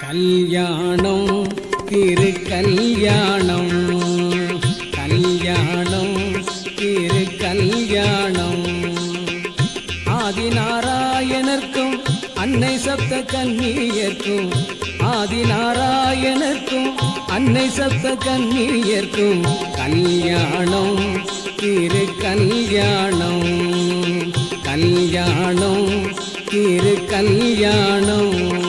கல்யாணம் திரு கல்யாணம் கல்யாணம் திரு கல்யாணம் ஆதிநாராயணர்க்கும் அன்னை சப்த கன்னியர்க்கும் ஆதிநாராயணர்க்கும் அன்னை சப்த கன்னியர்க்கும் கல்யாணம் திரு கல்யாணம் கல்யாணம் திரு கல்யாணம்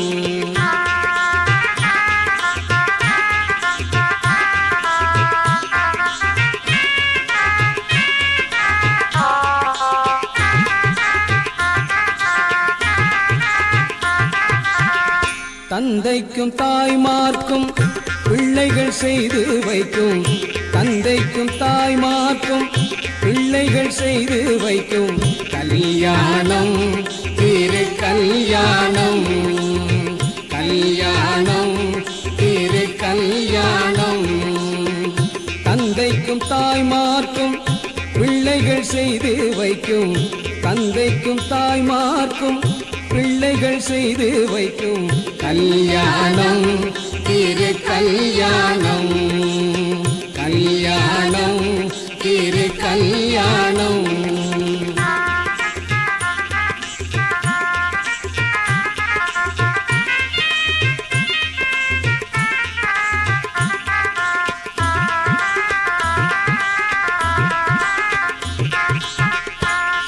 தந்தைக்கும் தாய்மார்க்கும் பிள்ளைகள் செய்து வைக்கும். தந்தைக்கும் தாய்மார்க்கும் பிள்ளைகள் செய்து வைக்கும். கல்யாணம் திரு கல்யாணம். கல்யாணம் திரு கல்யாணம். தந்தைக்கும் தாய்மார்க்கும் பிள்ளைகள் செய்து வைக்கும். தந்தைக்கும் தாய்மார்க்கும் பிள்ளைகள் செய்து வைக்கும் கல்யாணம் திரு கல்யாணம் கல்யாணம் திரு கல்யாணம்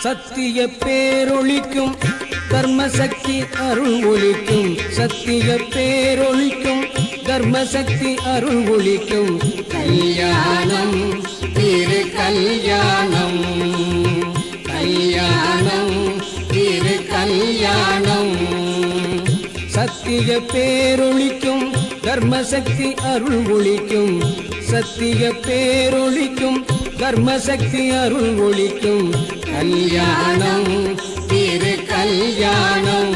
சத்திய பேரொழிக்கும் தர்மசக்தி அருள் ஒழிக்கும் சத்திய பேரொளிக்கும் தர்மசக்தி அருள் ஒழிக்கும் கல்யாணம் திரு கல்யாணம் கல்யாணம் திரு கல்யாணம் சத்திய பேரொளிக்கும் தர்மசக்தி அருள் ஒழிக்கும் சத்திய பேரொளிக்கும் தர்மசக்தி அருள் ஒழிக்கும் கல்யாணம் கல்யாணம்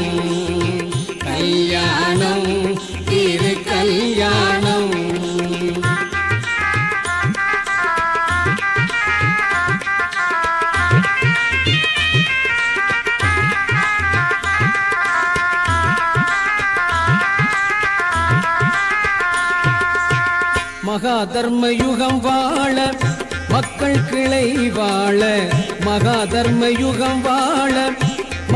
கல்யாணம் திரு கல்யாணம். மகா தர்ம யுகம் வாழ மக்கள் கிளை வாழ மகா தர்ம யுகம் வாழ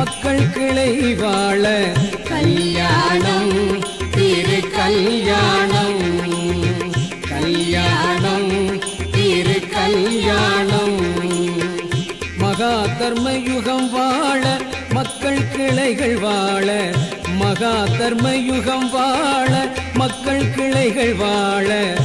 மக்கள் கிளை வாழ. கல்யாணம் திரு கல்யாணம் கல்யாணம் திரு கல்யாணம் மகா தர்ம யுகம் வாழ மக்கள் கிளைகள் வாழ. மகா தர்ம யுகம் வாழ மக்கள் கிளைகள் வாழ.